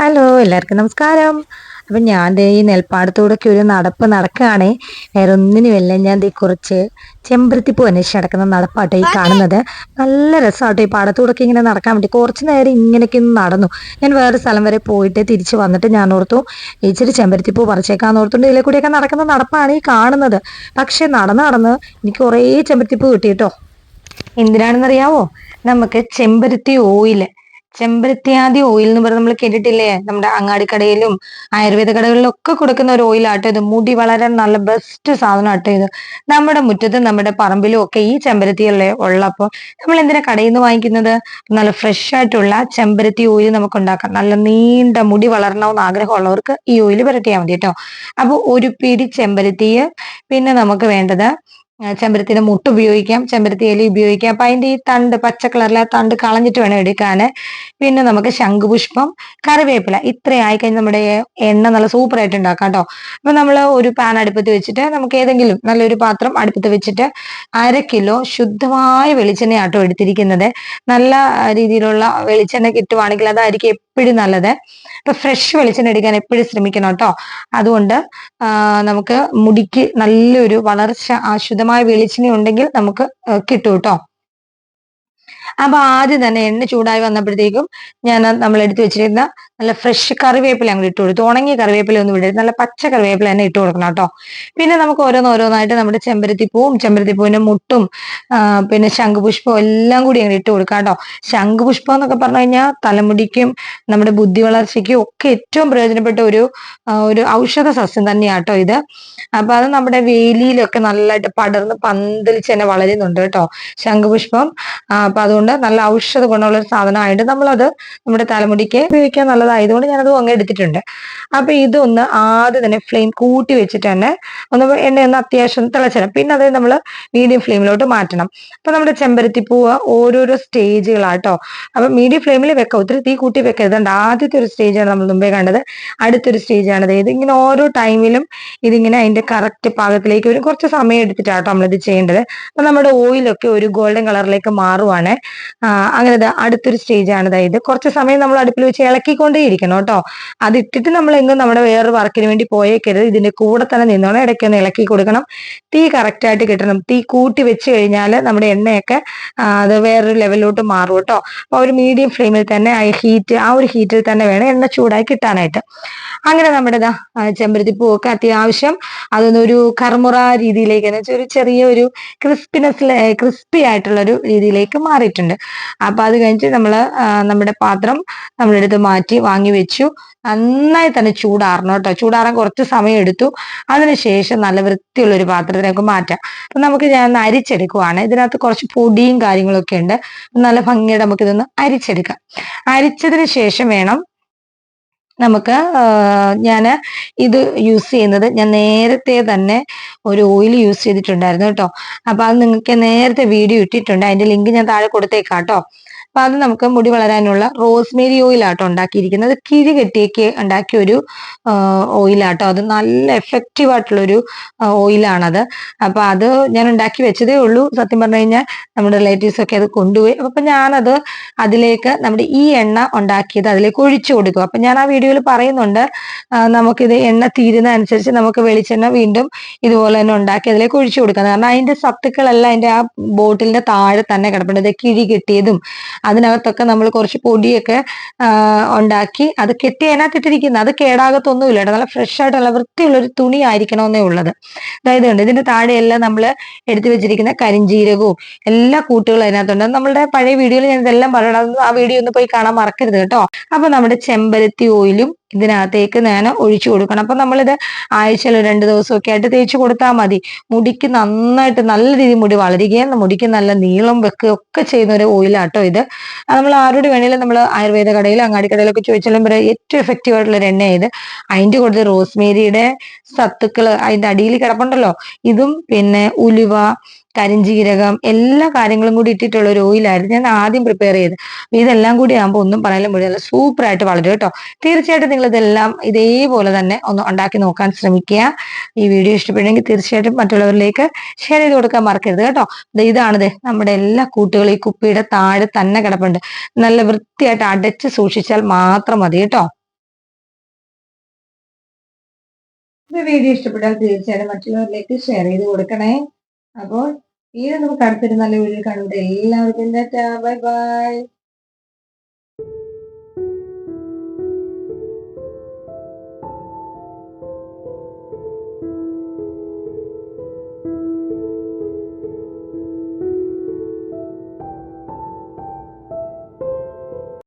Hello എല്ലാവർക്കും നമസ്കാരം. അപ്പം ഞാൻ ഈ നെൽപ്പാടത്തൂടൊക്കെ ഒരു നടപ്പ് നടക്കുകയാണ്. വേറെ ഒന്നിനുമല്ല ഞാൻ കുറച്ച് ചെമ്പരത്തിപ്പൂ അന്വേഷിച്ച് നടക്കുന്ന നടപ്പാട്ടോ ഈ കാണുന്നത്. നല്ല രസമാട്ടോ ഈ പാടത്തൂടൊക്കെ ഇങ്ങനെ നടക്കാൻ വേണ്ടി. കുറച്ച് നേരം ഇങ്ങനെയൊക്കെ നടന്നു. ഞാൻ വേറെ സ്ഥലം വരെ പോയിട്ട് തിരിച്ച് വന്നിട്ട് ഞാൻ ഓർത്തു ഇച്ചിരി ചെമ്പരത്തിപ്പൂ പറിച്ചേക്കാന്ന് ഓർത്തുണ്ട്. ഇതിലെ കൂടിയൊക്കെ നടക്കുന്ന നടപ്പാണ് ഈ കാണുന്നത്. പക്ഷെ നടന്ന് നടന്ന് എനിക്ക് കുറേ ചെമ്പരത്തിപ്പൂ കിട്ടി കേട്ടോ. എന്തിനാണെന്നറിയാവോ? നമുക്ക് ചെമ്പരത്തി ഓയിൽ ചെമ്പരത്തിയാതി ഓയിൽ എന്ന് പറഞ്ഞ് നമ്മൾ കേട്ടിട്ടില്ലേ? നമ്മുടെ അങ്ങാടി കടയിലും ആയുർവേദ കടകളിലും ഒക്കെ കൊടുക്കുന്ന ഒരു ഓയിലാട്ടോ ഇത്. മുടി വളരാൻ നല്ല ബെസ്റ്റ് സാധനം ആട്ടോ ഇത്. നമ്മുടെ മുറ്റത്തും നമ്മുടെ പറമ്പിലും ഒക്കെ ഈ ചെമ്പരത്തിയല്ലേ ഉള്ളപ്പോൾ നമ്മൾ എന്തിനാ കടയിൽ നിന്ന് വാങ്ങിക്കുന്നത്? നല്ല ഫ്രഷ് ആയിട്ടുള്ള ചെമ്പരത്തി ഓയിൽ നമുക്ക് ഉണ്ടാക്കാം നല്ല നീണ്ട മുടി വളരണമെന്ന് ആഗ്രഹമുള്ളവർക്ക് ഈ ഓയിൽ പുരട്ടിയാൽ മതി കേട്ടോ. അപ്പോൾ ഒരു പിടി ചെമ്പരത്തിയെ. പിന്നെ നമുക്ക് വേണ്ടത് ചെമ്പരത്തിന്റെ മുട്ട് ഉപയോഗിക്കാം ചെമ്പരത്തി ഇല ഉപയോഗിക്കാം. അപ്പൊ അതിന്റെ ഈ തണ്ട് പച്ച കളറിലെ തണ്ട് കളഞ്ഞിട്ട് വേണം എടുക്കാൻ പിന്നെ നമുക്ക് ശംഖുപുഷ്പം കറിവേപ്പില ഇത്രയായി കഴിഞ്ഞാൽ നമ്മുടെ എണ്ണ നല്ല സൂപ്പർ ആയിട്ട് ഉണ്ടാക്കാം കേട്ടോ. അപ്പൊ നമ്മൾ ഒരു പാൻ അടുപ്പത്ത് വെച്ചിട്ട് നമുക്ക് ഏതെങ്കിലും നല്ലൊരു പാത്രം അടുപ്പത്ത് വെച്ചിട്ട് അര കിലോ ശുദ്ധമായ വെളിച്ചെണ്ണ ആട്ടോ എടുത്തിരിക്കുന്നത്. നല്ല രീതിയിലുള്ള വെളിച്ചെണ്ണ കിട്ടുവാണെങ്കിൽ അതായിരിക്കും എപ്പോഴും നല്ലത്. ഇപ്പൊ ഫ്രഷ് വെളിച്ചെണ്ണ എടുക്കാൻ എപ്പോഴും ശ്രമിക്കണം കേട്ടോ. അതുകൊണ്ട് നമുക്ക് മുടിക്ക് നല്ലൊരു വളർച്ച ആശുദ്ധമായ വെളിച്ചെണ്ണ ഉണ്ടെങ്കിൽ നമുക്ക് കിട്ടും കേട്ടോ അപ്പൊ ആദ്യം തന്നെ എണ്ണ ചൂടായി വന്നപ്പോഴത്തേക്കും ഞാൻ നമ്മൾ എടുത്തു വെച്ചിരുന്ന നല്ല ഫ്രഷ് കറിവേപ്പില അങ്ങോട്ട് ഇട്ട് കൊടുത്തു. ഉണങ്ങിയ കറിവേപ്പില ഒന്നും ഇടരുത്. നല്ല പച്ച കറിവേപ്പില തന്നെ ഇട്ട് കൊടുക്കണം കേട്ടോ. പിന്നെ നമുക്ക് ഓരോന്നോരോന്നായിട്ട് നമ്മുടെ ചെമ്പരത്തിപ്പൂവും ചെമ്പരത്തിപ്പൂവിന്റെ മുട്ടും പിന്നെ ശംഖുപുഷ്പവും എല്ലാം കൂടി അങ്ങോട്ട് ഇട്ട് കൊടുക്കാം കേട്ടോ. ശംഖുപുഷ്പം എന്നൊക്കെ പറഞ്ഞു കഴിഞ്ഞാൽ തലമുടിക്കും നമ്മുടെ ബുദ്ധി വളർച്ചയ്ക്കും ഒക്കെ ഏറ്റവും പ്രയോജനപ്പെട്ട ഒരു ഒരു ഔഷധ സസ്യം തന്നെയാട്ടോ ഇത്. അപ്പൊ അത് നമ്മുടെ വേലിയിലൊക്കെ നല്ലതായിട്ട് പടർന്ന് പന്തലിച്ച് തന്നെ വളരുന്നുണ്ട് കേട്ടോ ശംഖുപുഷ്പം. അപ്പൊ അതുകൊണ്ട് നല്ല ഔഷധ ഗുണമുള്ള ഒരു സാധനമായിട്ട് നമ്മളത് നമ്മുടെ തലമുടിക്ക് ഉപയോഗിക്കാൻ നല്ലതായതുകൊണ്ട് ഞാനത് അങ്ങ് എടുത്തിട്ടുണ്ട്. അപ്പൊ ഇതൊന്ന് ആദ്യം തന്നെ ഫ്ലെയിം കൂട്ടി വെച്ചിട്ട് തന്നെ ഒന്ന് എണ്ണ ഒന്ന് അത്യാവശ്യം തിളച്ചിടണം പിന്നെ അത് നമ്മൾ മീഡിയം ഫ്ലെയിമിലോട്ട് മാറ്റണം. അപ്പൊ നമ്മുടെ ചെമ്പരത്തി പൂവ് ഓരോരോ സ്റ്റേജുകളാട്ടോ അപ്പൊ മീഡിയം ഫ്ലെയിമിൽ വെക്കാം. ഒത്തിരി തീ കൂട്ടി വെക്കരുതുണ്ട് ആദ്യത്തെ ഒരു സ്റ്റേജാണ് നമ്മൾ മുമ്പേ കണ്ടത്. അടുത്തൊരു സ്റ്റേജാണ് ഇത്. ഇങ്ങനെ ഓരോ ടൈമിലും ഇതിങ്ങനെ അതിന്റെ കറക്റ്റ് പാകത്തിലേക്ക് വരും കുറച്ച് സമയം എടുത്തിട്ടാട്ടോ നമ്മളിത് ചെയ്യേണ്ടത്. അപ്പൊ നമ്മുടെ ഓയിലൊക്കെ ഒരു ഗോൾഡൻ കളറിലേക്ക് മാറുവാണ്. അങ്ങനെ അടുത്തൊരു സ്റ്റേജ് ആണ്. ഇത് കുറച്ച് സമയം നമ്മൾ അടുപ്പിൽ വെച്ച് ഇളക്കിക്കൊണ്ടേ ഇരിക്കണം കേട്ടോ. അത് ഇട്ടിട്ട് നമ്മൾ എങ്ങും നമ്മുടെ വേറൊരു വർക്കിന് വേണ്ടി പോയേക്കരുത്. ഇതിന്റെ കൂടെ തന്നെ നിന്നോണം ഇടയ്ക്കൊന്ന് ഇളക്കി കൊടുക്കണം. തീ കറക്റ്റ് ആയിട്ട് കിട്ടണം. തീ കൂട്ടി വെച്ച് കഴിഞ്ഞാൽ നമ്മുടെ എണ്ണയൊക്കെ അത് വേറൊരു ലെവലിലോട്ട് മാറും കേട്ടോ. അപ്പൊ ഒരു മീഡിയം ഫ്ലെയിമിൽ തന്നെ ആ ഹീറ്റ് ആ ഒരു ഹീറ്റിൽ തന്നെ വേണം എണ്ണ ചൂടായി കിട്ടാനായിട്ട്. അങ്ങനെ നമ്മുടെ ചെമ്പരത്തി പൂവൊക്കെ അത്യാവശ്യം അതൊന്നൊരു കർമുറ രീതിയിലേക്ക് എന്ന് വെച്ചാൽ ഒരു ചെറിയ ഒരു ക്രിസ്പിനെസ് ക്രിസ്പി ആയിട്ടുള്ള ഒരു രീതിയിലേക്ക് മാറിയിട്ടുണ്ട്. അപ്പൊ അത് കഴിഞ്ഞിട്ട് നമ്മൾ നമ്മുടെ പാത്രം നമ്മളെടുത്ത് മാറ്റി വാങ്ങി വെച്ചു. നന്നായി തന്നെ ചൂടാറണം കേട്ടോ. ചൂടാറാൻ കുറച്ച് സമയം എടുത്തു. അതിനുശേഷം നല്ല വൃത്തിയുള്ള ഒരു പാത്രത്തിലേക്ക് മാറ്റാം. അപ്പൊ നമുക്ക് ഞാൻ അരിച്ചെടുക്കുവാണ്. ഇതിനകത്ത് കുറച്ച് പൊടിയും കാര്യങ്ങളൊക്കെ ഉണ്ട്. നല്ല ഭംഗിയുടെ നമുക്ക് ഇതൊന്ന് അരിച്ചെടുക്കാം. അരിച്ചതിന് ശേഷം വേണം നമുക്ക് ഞാൻ ഇത് യൂസ് ചെയ്യുന്നത് ഞാൻ നേരത്തെ തന്നെ ഒരു ഓയിൽ യൂസ് ചെയ്തിട്ടുണ്ടായിരുന്നു കേട്ടോ. അപ്പൊ അത് നിങ്ങൾക്ക് നേരത്തെ വീഡിയോ ഇട്ടിട്ടുണ്ട്. അതിന്റെ ലിങ്ക് ഞാൻ താഴെ കൊടുത്തേക്കാം കേട്ടോ. അപ്പൊ അത് നമുക്ക് മുടി വളരാനുള്ള റോസ്മേരി ഓയിലാട്ടോ ഉണ്ടാക്കിയിരിക്കുന്നത്. കിഴി കെട്ടിയൊക്കെ ഉണ്ടാക്കിയ ഒരു ഓയിലാട്ടോ അത് നല്ല എഫക്റ്റീവ് ആയിട്ടുള്ള ഒരു ഓയിലാണത് അപ്പൊ അത് ഞാൻ ഉണ്ടാക്കി വെച്ചതേ ഉള്ളൂ. സത്യം പറഞ്ഞു കഴിഞ്ഞാൽ നമ്മുടെ റിലേറ്റീവ്സ് ഒക്കെ അത് കൊണ്ടുപോയി. അപ്പൊ ഞാനത് അതിലേക്ക് നമ്മുടെ ഈ എണ്ണ ഉണ്ടാക്കിയത് അതിലേക്ക് ഒഴിച്ചു കൊടുക്കും. അപ്പൊ ഞാൻ ആ വീഡിയോയിൽ പറയുന്നുണ്ട്. നമുക്കിത് എണ്ണ തീരുന്ന അനുസരിച്ച് നമുക്ക് വെളിച്ചെണ്ണ വീണ്ടും ഇതുപോലെ തന്നെ ഉണ്ടാക്കി അതിലേക്ക് ഒഴിച്ചു കൊടുക്കാം. കാരണം അതിന്റെ സത്തുക്കളെല്ലാം അതിന്റെ ആ ബോട്ടിലിന്റെ താഴെ തന്നെ കിടപ്പുണ്ട്. കിഴി കെട്ടിയതും അതിനകത്തൊക്കെ നമ്മൾ കുറച്ച് പൊടിയൊക്കെ ഉണ്ടാക്കി അത് കെട്ടി അതിനകത്ത് ഇട്ടിരിക്കുന്നത് അത് കേടാകത്തൊന്നുമില്ല കേട്ടോ. നല്ല ഫ്രഷ് ആയിട്ടുള്ള വൃത്തിയുള്ള ഒരു തുണി ആയിരിക്കണമെന്നേ ഉള്ളത്. അതായത് ഉണ്ട് ഇതിന്റെ താഴെയെല്ലാം നമ്മൾ എടുത്തു വെച്ചിരിക്കുന്ന കരിഞ്ചീരകവും എല്ലാ കൂട്ടുകളും അതിനകത്തുണ്ട്. നമ്മുടെ പഴയ വീഡിയോയിൽ ഞാൻ ഇതെല്ലാം പറയണം ആ വീഡിയോ ഒന്ന് പോയി കാണാൻ മറക്കരുത് കേട്ടോ. അപ്പൊ നമ്മുടെ ചെമ്പരത്തി ഓയിലും ഇതിനകത്തേക്ക് ഞാൻ ഒഴിച്ചു കൊടുക്കണം. അപ്പൊ നമ്മളിത് ആഴ്ചയിൽ രണ്ട് ദിവസമൊക്കെ ആയിട്ട് തേച്ച് കൊടുത്താൽ മതി. മുടിക്ക് നന്നായിട്ട് നല്ല രീതിയിൽ മുടി വളരുകയും മുടിക്ക് നല്ല നീളം വെക്കുകയും ഒക്കെ ചെയ്യുന്ന ഒരു ഓയിലാട്ടോ ഇത്. നമ്മൾ ആരോട് വേണേലും നമ്മൾ ആയുർവേദ കടയിലും അങ്ങാടി കടയിലൊക്കെ ചോദിച്ചാലും പറയാം ഏറ്റവും എഫക്റ്റീവ് ആയിട്ടുള്ള ഒരു എണ്ണ ഇത്. അതിന്റെ കൂടുതൽ റോസ്മേരിയുടെ സത്തുക്കൾ അതിന്റെ അടിയിൽ കിടപ്പുണ്ടല്ലോ. ഇതും പിന്നെ ഉലുവ കരിഞ്ജീരകം എല്ലാ കാര്യങ്ങളും കൂടി ഇട്ടിട്ടുള്ള ഒരു ഓയിലായിരുന്നു ഞാൻ ആദ്യം പ്രിപ്പയർ ചെയ്ത്. ഇതെല്ലാം കൂടി ആകുമ്പോൾ ഒന്നും പറയാനും മുഴുവൻ സൂപ്പർ ആയിട്ട് വളരും കേട്ടോ. തീർച്ചയായിട്ടും നിങ്ങൾ ഇതെല്ലാം ഇതേപോലെ തന്നെ ഒന്ന് ഉണ്ടാക്കി നോക്കാൻ ശ്രമിക്കുക. ഈ വീഡിയോ ഇഷ്ടപ്പെടുമെങ്കിൽ തീർച്ചയായിട്ടും മറ്റുള്ളവരിലേക്ക് ഷെയർ ചെയ്ത് കൊടുക്കാൻ മറക്കരുത് കേട്ടോ. ഇതാണിത്. നമ്മുടെ എല്ലാ കൂട്ടുകളും ഈ കുപ്പിയുടെ താഴെ തന്നെ കിടപ്പുണ്ട്. നല്ല വൃത്തിയായിട്ട് അടച്ച് സൂക്ഷിച്ചാൽ മാത്രം മതി കേട്ടോ. വീഡിയോ ഇഷ്ടപ്പെട്ടാൽ തീർച്ചയായിട്ടും മറ്റുള്ളവരിലേക്ക് ഷെയർ ചെയ്ത് കൊടുക്കണേ. അപ്പോൾ ഈ നമുക്ക് അടുത്തൊരു നല്ല വീഡിയോ കാണുമ്പോൾ എല്ലാവർക്കും ബൈ ബൈ.